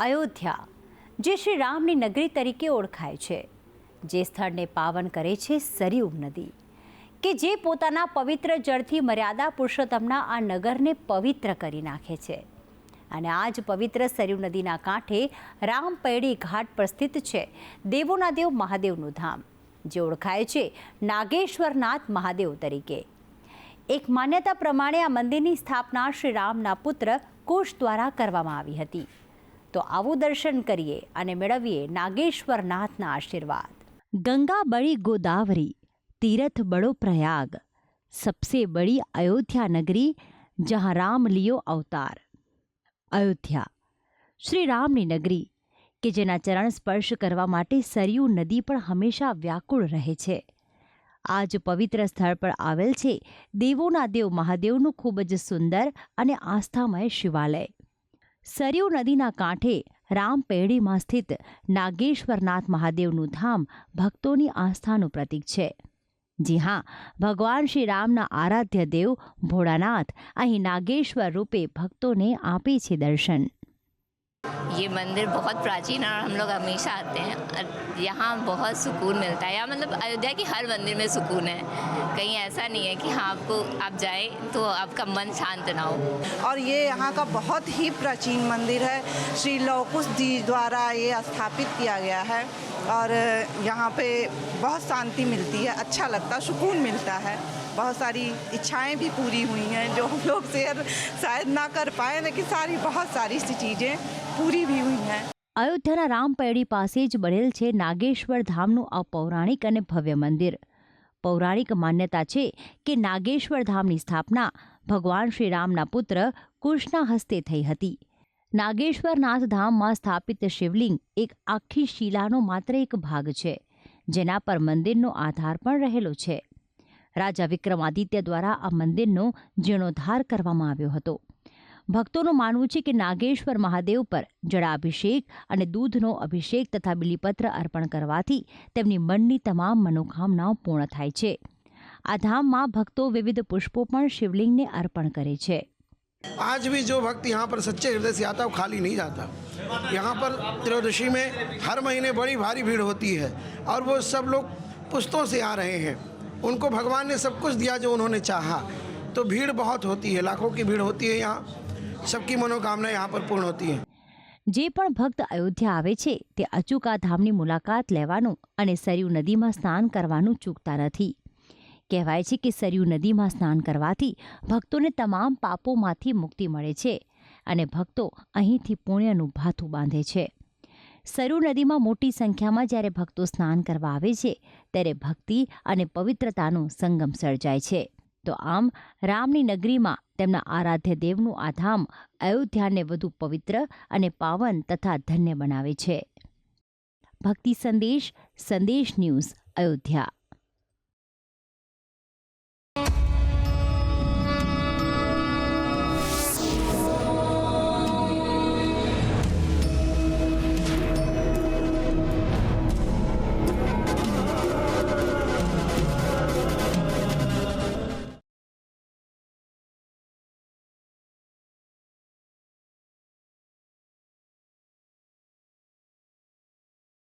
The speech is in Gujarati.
અયોધ્યા, જે શ્રી રામની નગરી તરીકે ઓળખાય છે, જે સ્થળને પાવન કરે છે સરયુ નદી, કે જે પોતાના પવિત્ર જળથી મર્યાદા પુરુષોત્તમના આ નગરને પવિત્ર કરી નાખે છે. અને આ જ પવિત્ર સરયુ નદીના કાંઠે રામપૈડી ઘાટ પર સ્થિત છે દેવોના દેવ મહાદેવનું ધામ, જે ઓળખાય છે નાગેશ્વરનાથ મહાદેવ તરીકે. એક માન્યતા પ્રમાણે આ મંદિરની સ્થાપના શ્રી રામના પુત્ર કુશ દ્વારા કરવામાં આવી હતી. તો આવું દર્શન કરીએ અને મેળવીએ નાગેશ્વરનાથના આશીર્વાદ. ગંગા બળી ગોદાવરી, તીરથ બળો પ્રયાગ, સબસે બળી અયોધ્યા નગરી, જહાં રામ લિયો અવતાર. અયોધ્યા, શ્રી રામની નગરી, કે જેના ચરણ સ્પર્શ કરવા માટે સરયુ નદી પણ હંમેશા વ્યાકુળ રહે છે. આ જ પવિત્ર સ્થળ પર આવેલ છે દેવોના દેવ મહાદેવનું ખૂબ જ સુંદર અને આસ્થામય શિવાલય. સરયુ નદીના કાંઠે રામપેઢીમાં સ્થિત નાગેશ્વરનાથ મહાદેવનું ધામ ભક્તોની આસ્થાનું પ્રતીક છે. જી હા, ભગવાન શ્રી રામના આરાધ્ય દેવ ભોળાનાથ અહીં નાગેશ્વર રૂપે ભક્તોને આપે છે દર્શન. ये मंदिर बहुत प्राचीन है और हम लोग हमेशा आते हैं। यहाँ बहुत सुकून मिलता है। यहाँ मतलब अयोध्या की हर मंदिर में सुकून है। कहीं ऐसा नहीं है कि हाँ आपको आप जाए तो आपका मन शांत ना हो। और ये यहाँ का बहुत ही प्राचीन मंदिर है। श्री लवकुश जी द्वारा ये स्थापित किया गया है और यहाँ पे बहुत शांति मिलती है। अच्छा लगता है, सुकून मिलता है। बहुत सारी इच्छाएं भी पूरी हुई हैं जो हम लोग शेयर शायद ना कर पाए लेकिन सारी बहुत सारी सी चीज़ें पूरी भी हुई हैं અયોધ્યાના રામપૈડી પાસે જ બનેલ છે નાગેશ્વર ધામનું આ પૌરાણિક અને ભવ્ય મંદિર પૌરાણિક માન્યતા છે કે નાગેશ્વર ધામની સ્થાપના ભગવાન શ્રી રામના પુત્ર કૃષ્ણના હસ્તે થઈ હતી નાગેશ્વરનાથ ધામમાં સ્થાપિત શિવલિંગ એક આખી શિલાનો માત્ર એક ભાગ છે જેના પર મંદિરનો આધાર પણ રહેલો છે રાજા વિક્રમાદિત્ય દ્વારા આ મંદિરનો જીર્ણોદ્ધાર કરવામાં આવ્યો હતો ભક્તોનું માનવું છે કે નાગેશ્વર મહાદેવ પર જળાભિષેક અને દૂધનો અભિષેક તથા બિલીપત્ર અર્પણ કરવાથી તેમની મનની તમામ મનોકામનાઓ પૂર્ણ થાય છે આ ધામમાં ભક્તો વિવિધ પુષ્પો પણ શિવલિંગને અર્પણ કરે છે आज भी जो भक्त यहाँ पर सच्चे हृदय से आता है वो खाली नहीं जाता यहाँ पर त्रयोदशी में हर महीने बड़ी भारी भीड़ होती है और वो सब लोग पुस्तों से आ रहे हैं उनको भगवान ने सब कुछ दिया जो उन्होंने चाहा तो भीड़ बहुत होती है लाखों की भीड़ होती है यहाँ सबकी मनोकामना यहाँ पर पूर्ण होती है જે પણ ભક્ત અયોધ્યા આવે છે તે અચૂક આ ધામની મુલાકાત લેવાનું અને સરયુ નદીમાં સ્નાન કરવાનું ચૂકતા નથી કહેવાય છે કે સરયુ નદીમાં સ્નાન કરવાથી ભક્તોને તમામ પાપોમાંથી મુક્તિ મળે છે અને ભક્તો અહીંથી પુણ્યનું ભાથું બાંધે છે સરયુ નદીમાં મોટી સંખ્યામાં જ્યારે ભક્તો સ્નાન કરવા આવે છે, ત્યારે ભક્તિ અને પવિત્રતાનો સંગમ સર્જાય છે. તો આમ, રામની નગરીમાં તેમના આરાધ્ય દેવનું આ ધામ અયોધ્યાને વધુ પવિત્ર અને પાવન તથા ધન્ય બનાવે છે. ભક્તિ સંદેશ સંદેશ ન્યૂઝ, અયોધ્યા.